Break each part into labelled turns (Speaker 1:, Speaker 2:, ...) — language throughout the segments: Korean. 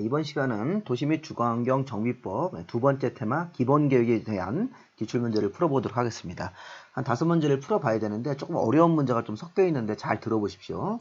Speaker 1: 이번 시간은 도시 및 주거환경 정비법 두 번째 테마 기본계획에 대한 기출문제를 풀어보도록 하겠습니다. 한 다섯 문제를 풀어봐야 되는데 조금 어려운 문제가 좀 섞여 있는데 잘 들어보십시오.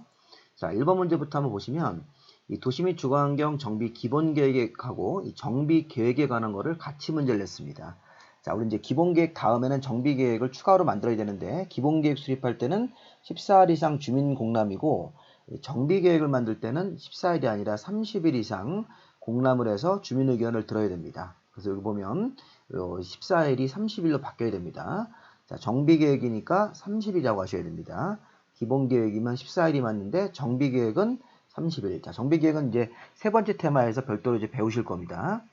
Speaker 1: 자, 1번 문제부터 한번 보시면 이 도시 및 주거환경 정비 기본계획하고 이 정비계획에 관한 거를 같이 문제를 냈습니다. 자, 우리 이제 기본계획 다음에는 정비계획을 추가로 만들어야 되는데 기본계획 수립할 때는 14일 이상 주민 공람이고 정비 계획을 만들 때는 14일이 아니라 30일 이상 공람을 해서 주민 의견을 들어야 됩니다. 그래서 여기 보면 14일이 30일로 바뀌어야 됩니다. 자, 정비 계획이니까 30일이라고 하셔야 됩니다. 기본 계획이면 14일이 맞는데 정비 계획은 30일. 자, 정비 계획은 이제 세 번째 테마에서 별도로 이제 배우실 겁니다.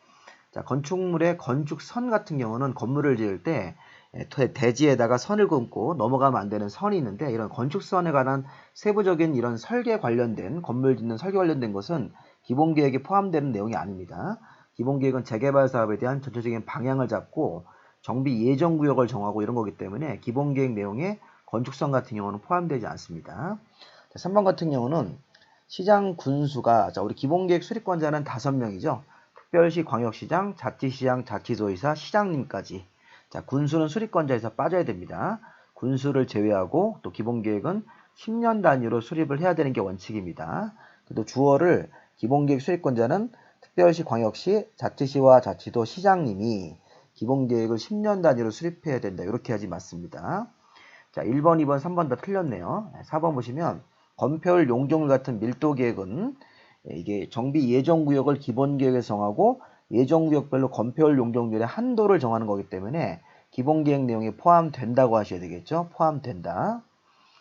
Speaker 1: 자, 건축물의 건축선 같은 경우는 건물을 지을 때 예, 대지에다가 선을 긋고 넘어가면 안 되는 선이 있는데 이런 건축선에 관한 세부적인 이런 설계 관련된 건물 짓는 설계 관련된 것은 기본 계획에 포함되는 내용이 아닙니다. 기본 계획은 재개발 사업에 대한 전체적인 방향을 잡고 정비 예정 구역을 정하고 이런 거기 때문에 기본 계획 내용에 건축선 같은 경우는 포함되지 않습니다. 자, 3번 같은 경우는 시장 군수가 자, 우리 기본 계획 수립권자는 5명이죠. 특별시 광역시장, 자치시장, 자치도의사, 시장님까지 자, 군수는 수립권자에서 빠져야 됩니다. 군수를 제외하고 또 기본계획은 10년 단위로 수립을 해야 되는 게 원칙입니다. 또 주어를 기본계획 수립권자는 특별시, 광역시, 자치시와 자치도 시장님이 기본계획을 10년 단위로 수립해야 된다. 이렇게 하지 맞습니다. 자, 1번, 2번, 3번 다 틀렸네요. 4번 보시면 건폐율 용적률 같은 밀도 계획은 이게 정비 예정 구역을 기본 계획에 정하고 예정구역별로 건폐율 용적률의 한도를 정하는 거기 때문에 기본계획 내용에 포함된다고 하셔야 되겠죠. 포함된다.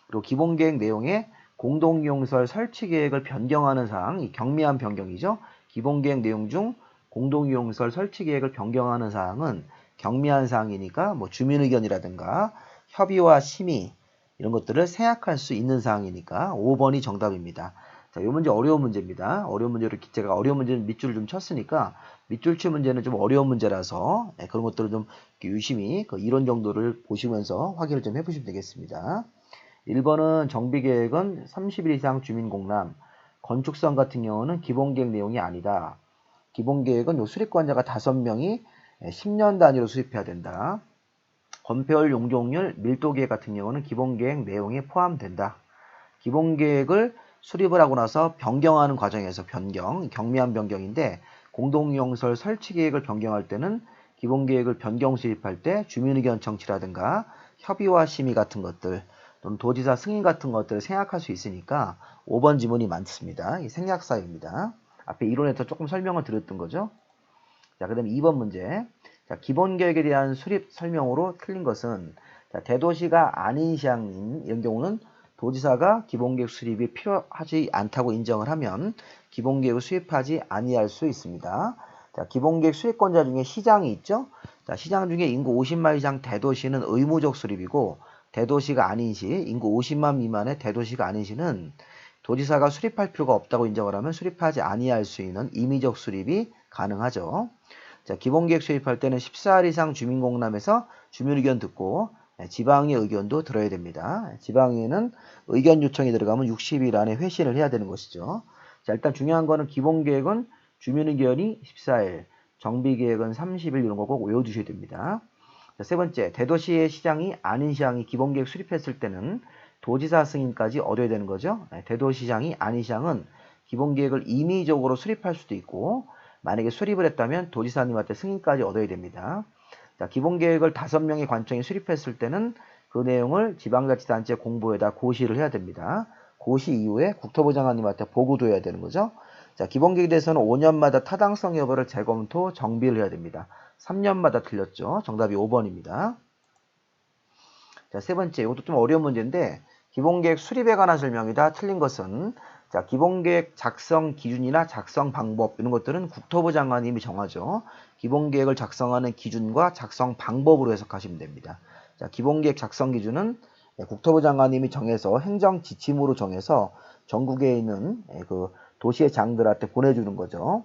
Speaker 1: 그리고 기본계획 내용에 공동이용설 설치계획을 변경하는 사항, 이 경미한 변경이죠. 기본계획 내용 중 공동이용설 설치계획을 변경하는 사항은 경미한 사항이니까 뭐 주민의견이라든가 협의와 심의 이런 것들을 생략할 수 있는 사항이니까 5번이 정답입니다. 자, 이 문제 어려운 문제입니다. 어려운 문제를 제가 어려운 문제는 밑줄을 좀 쳤으니까 밑줄치 문제는 좀 어려운 문제라서 네, 그런 것들을 좀 유심히 그 이론 정도를 보시면서 확인을 좀 해보시면 되겠습니다. 1번은 정비계획은 30일 이상 주민공람, 건축성 같은 경우는 기본계획 내용이 아니다. 기본계획은 요 수립권자가 5명이 10년 단위로 수립해야 된다. 건폐율 용적률, 밀도계획 같은 경우는 기본계획 내용에 포함된다. 기본계획을 수립을 하고 나서 변경하는 과정에서 변경, 경미한 변경인데 공동이용설 설치 계획을 변경할 때는 기본 계획을 변경 수립할 때 주민의견 청취라든가 협의와 심의 같은 것들 또는 도지사 승인 같은 것들을 생략할 수 있으니까 5번 지문이 많습니다. 이 생략 사유입니다. 앞에 이론에서 조금 설명을 드렸던 거죠. 자, 그 다음에 2번 문제. 자, 기본 계획에 대한 수립 설명으로 틀린 것은 자, 대도시가 아닌 시향인 이런 경우는 도지사가 기본계획 수립이 필요하지 않다고 인정을 하면 기본계획을 수립하지 아니할 수 있습니다. 자, 기본계획 수립권자 중에 시장이 있죠. 자, 시장 중에 인구 50만 이상 대도시는 의무적 수립이고 대도시가 아닌 시, 인구 50만 미만의 대도시가 아닌 시는 도지사가 수립할 필요가 없다고 인정을 하면 수립하지 아니할 수 있는 임의적 수립이 가능하죠. 자, 기본계획 수립할 때는 14일 이상 주민공람에서 주민의견 듣고 네, 지방의 의견도 들어야 됩니다. 지방에는 의견 요청이 들어가면 60일 안에 회신을 해야 되는 것이죠. 자, 일단 중요한 거는 기본 계획은 주민 의견이 14일, 정비 계획은 30일 이런 거 꼭 외워두셔야 됩니다. 자, 세 번째, 대도시의 시장이 아닌 시장이 기본 계획 수립했을 때는 도지사 승인까지 얻어야 되는 거죠. 네, 대도시장이 아닌 시장은 기본 계획을 임의적으로 수립할 수도 있고 만약에 수립을 했다면 도지사님한테 승인까지 얻어야 됩니다. 자, 기본 계획을 다섯 명의 관청이 수립했을 때는 그 내용을 지방자치단체 공보에다 고시를 해야 됩니다. 고시 이후에 국토부 장관님한테 보고도 해야 되는 거죠. 자, 기본 계획에 대해서는 5년마다 타당성 여부를 재검토, 정비를 해야 됩니다. 3년마다 틀렸죠. 정답이 5번입니다. 자, 세 번째, 이것도 좀 어려운 문제인데 기본 계획 수립에 관한 설명이다. 틀린 것은 자, 기본계획 작성 기준이나 작성 방법 이런 것들은 국토부 장관님이 정하죠. 기본계획을 작성하는 기준과 작성 방법으로 해석하시면 됩니다. 자, 기본계획 작성 기준은 예, 국토부 장관님이 정해서 행정 지침으로 정해서 전국에 있는 예, 그 도시의 장들한테 보내주는 거죠.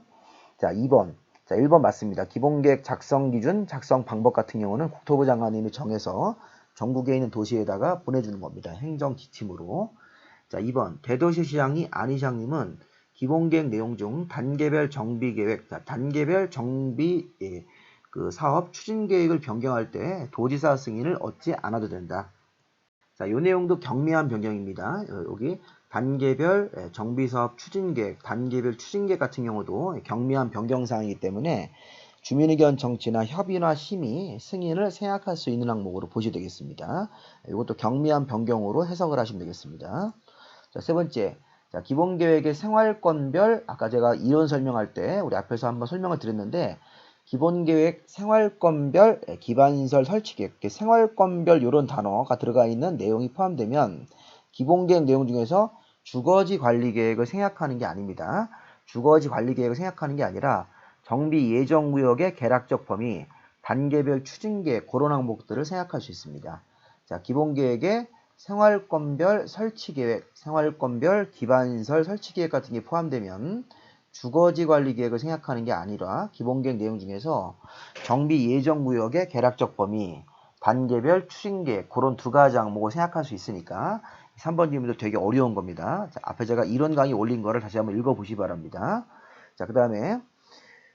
Speaker 1: 자, 2번. 자, 1번 맞습니다. 기본계획 작성 기준, 작성 방법 같은 경우는 국토부 장관님이 정해서 전국에 있는 도시에다가 보내주는 겁니다. 행정 지침으로. 자, 2번. 대도시 시장이 아니장님은 기본계획 내용 중 단계별 정비 계획, 자, 단계별 정비 예, 그 사업 추진 계획을 변경할 때 도지사 승인을 얻지 않아도 된다. 자, 이 내용도 경미한 변경입니다. 어, 여기 단계별 예, 정비사업 추진계획, 단계별 추진계획 같은 경우도 경미한 변경사항이기 때문에 주민의견 정치나 협의나 심의, 승인을 생각할 수 있는 항목으로 보시면 되겠습니다. 이것도 경미한 변경으로 해석을 하시면 되겠습니다. 자, 세 번째. 자, 기본 계획의 생활권별, 아까 제가 이론 설명할 때 우리 앞에서 한번 설명을 드렸는데, 기본 계획 생활권별 예, 기반시설 설치 계획, 이렇게 생활권별 이런 단어가 들어가 있는 내용이 포함되면 기본 계획 내용 중에서 주거지 관리 계획을 생각하는 게 아닙니다. 주거지 관리 계획을 생각하는 게 아니라 정비 예정 구역의 계략적 범위, 단계별 추진 계획 그런 항목들을 생각할 수 있습니다. 자, 기본 계획에 생활권별 설치 계획, 생활권별 기반시설 설치 계획 같은 게 포함되면 주거지 관리 계획을 생각하는 게 아니라 기본 계획 내용 중에서 정비 예정 구역의 계략적 범위, 단계별 추진 계획 그런 두 가지 항목을 생각할 수 있으니까 3번 질문도 되게 어려운 겁니다. 자, 앞에 제가 이런 강의 올린 거를 다시 한번 읽어 보시 기 바랍니다. 자, 그 다음에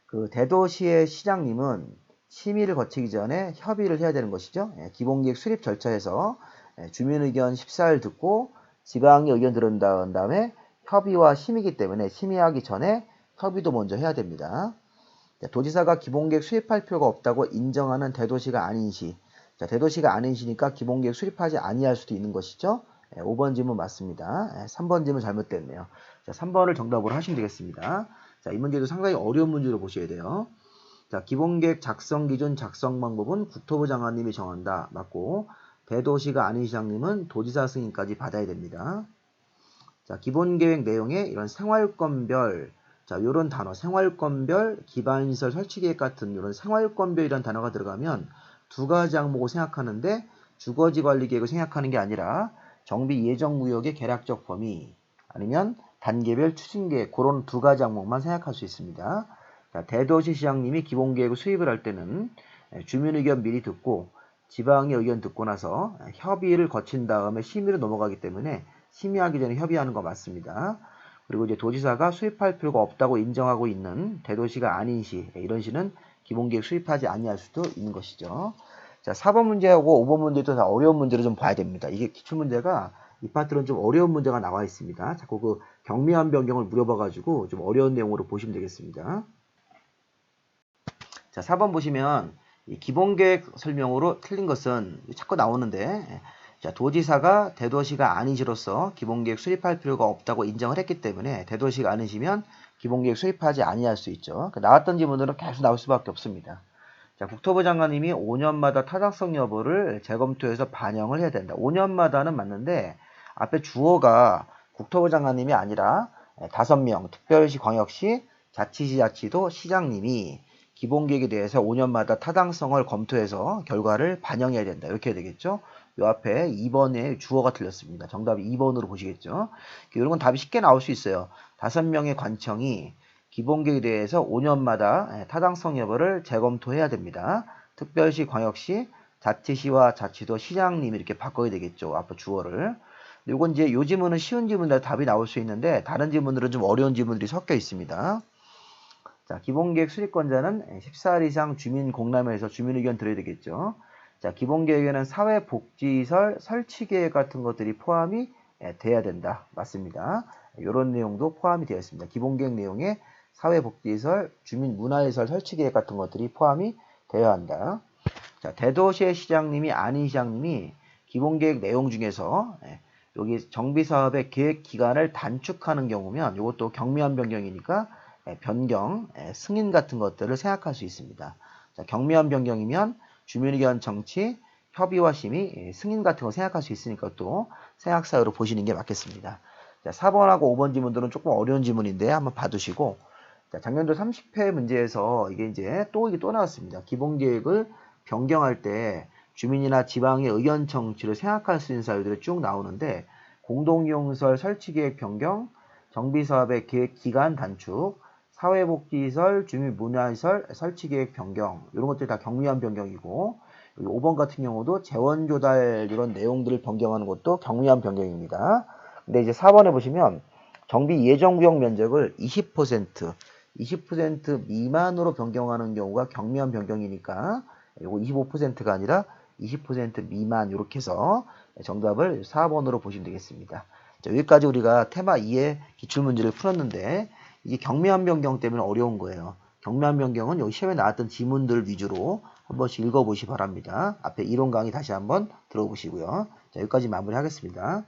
Speaker 1: 그 대도시의 시장님은 심의를 거치기 전에 협의를 해야 되는 것이죠. 예, 기본계획 수립 절차에서 예, 주민 의견 14일 듣고 지방의 의견 들은 다음에 협의와 심의기 때문에 심의하기 전에 협의도 먼저 해야 됩니다. 도지사가 기본계획 수립할 필요가 없다고 인정하는 대도시가 아닌 시, 자, 대도시가 아닌 시니까 기본계획 수립하지 아니할 수도 있는 것이죠. 5번 질문 맞습니다. 3번 질문 잘못됐네요. 자, 3번을 정답으로 하시면 되겠습니다. 자, 이 문제도 상당히 어려운 문제로 보셔야 돼요. 자, 기본계획 작성 기준 작성 방법은 국토부 장관님이 정한다. 맞고 대도시가 아닌 시장님은 도지사 승인까지 받아야 됩니다. 자, 기본계획 내용에 이런 생활권별 자, 요런 단어 생활권별 기반시설 설치 계획 같은 이런 생활권별이라는 단어가 들어가면 두 가지 항목을 생각하는데 주거지 관리 계획을 생각하는 게 아니라 정비 예정 구역의 계략적 범위 아니면 단계별 추진 계획 그런 두 가지 항목만 생각할 수 있습니다. 자, 대도시 시장님이 기본 계획을 수립을 할 때는 주민 의견 미리 듣고 지방의 의견 듣고 나서 협의를 거친 다음에 심의로 넘어가기 때문에 심의하기 전에 협의하는 거 맞습니다. 그리고 이제 도지사가 수립할 필요가 없다고 인정하고 있는 대도시가 아닌 시 이런 시는 기본계획 수립하지 아니할 수도 있는 것이죠. 자, 4번 문제하고 5번 문제도 다 어려운 문제를 좀 봐야 됩니다. 이게 기출문제가 이 파트는 좀 어려운 문제가 나와 있습니다. 자꾸 그 경미한 변경을 물어봐가지고 좀 어려운 내용으로 보시면 되겠습니다. 자, 4번 보시면 기본 계획 설명으로 틀린 것은 자꾸 나오는데 자, 도지사가 대도시가 아니시로서 기본계획 수립할 필요가 없다고 인정을 했기 때문에 대도시가 아니시면 기본계획 수립하지 아니할 수 있죠. 그 나왔던 지문들은 계속 나올 수밖에 없습니다. 자, 국토부 장관님이 5년마다 타당성 여부를 재검토해서 반영을 해야 된다. 5년마다는 맞는데 앞에 주어가 국토부 장관님이 아니라 다섯 명 특별시, 광역시, 자치시, 자치도 시장님이 기본 계획에 대해서 5년마다 타당성을 검토해서 결과를 반영해야 된다. 이렇게 해야 되겠죠. 요 앞에 2번에 주어가 틀렸습니다. 정답이 2번으로 보시겠죠. 이런 건 답이 쉽게 나올 수 있어요. 다섯 명의 관청이 기본 계획에 대해서 5년마다 타당성 여부를 재검토해야 됩니다. 특별시, 광역시, 자치시와 자치도 시장님이 이렇게 바꿔야 되겠죠. 앞에 주어를. 이건 이제 요 지문은 쉬운 지문이라 답이 나올 수 있는데 다른 지문들은 좀 어려운 지문들이 섞여 있습니다. 자, 기본계획 수립권자는 14일 이상 주민 공람회에서 주민 의견 들어야 되겠죠. 자, 기본계획에는 사회복지시설 설치계획 같은 것들이 포함이 돼야 된다. 맞습니다. 이런 내용도 포함이 되어 있습니다. 기본계획 내용에 사회복지시설, 주민문화시설 설치계획 같은 것들이 포함이 되어야 한다. 자, 대도시의 시장님이 아닌 시장님이 기본계획 내용 중에서 여기 정비사업의 계획 기간을 단축하는 경우면 이것도 경미한 변경이니까 변경, 승인 같은 것들을 생각할 수 있습니다. 자, 경미한 변경이면 주민의견 정치, 협의와 심의, 승인 같은 거 생각할 수 있으니까 또 생각사유로 보시는 게 맞겠습니다. 자, 4번하고 5번 지문들은 조금 어려운 지문인데 한번 봐두시고 자, 작년도 30회 문제에서 이게 이제 또 이게 또 나왔습니다. 기본 계획을 변경할 때 주민이나 지방의 의견 청취를 생각할 수 있는 사유들이 쭉 나오는데 공동이용시설 설치계획 변경, 정비사업의 계획 기간 단축, 사회복지시설, 주민문화시설 설치계획 변경 이런 것들이 다 경미한 변경이고 5번 같은 경우도 재원조달 이런 내용들을 변경하는 것도 경미한 변경입니다. 근데 이제 4번에 보시면 정비 예정구역 면적을 20% 20% 미만으로 변경하는 경우가 경미한 변경이니까 이거 25%가 아니라 20% 미만 이렇게 해서 정답을 4번으로 보시면 되겠습니다. 자, 여기까지 우리가 테마 2의 기출문제를 풀었는데 이게 경미한 변경 때문에 어려운 거예요. 경미한 변경은 여기 시험에 나왔던 지문들 위주로 한 번씩 읽어보시 기 바랍니다. 앞에 이론 강의 다시 한번 들어보시고요. 자, 여기까지 마무리하겠습니다.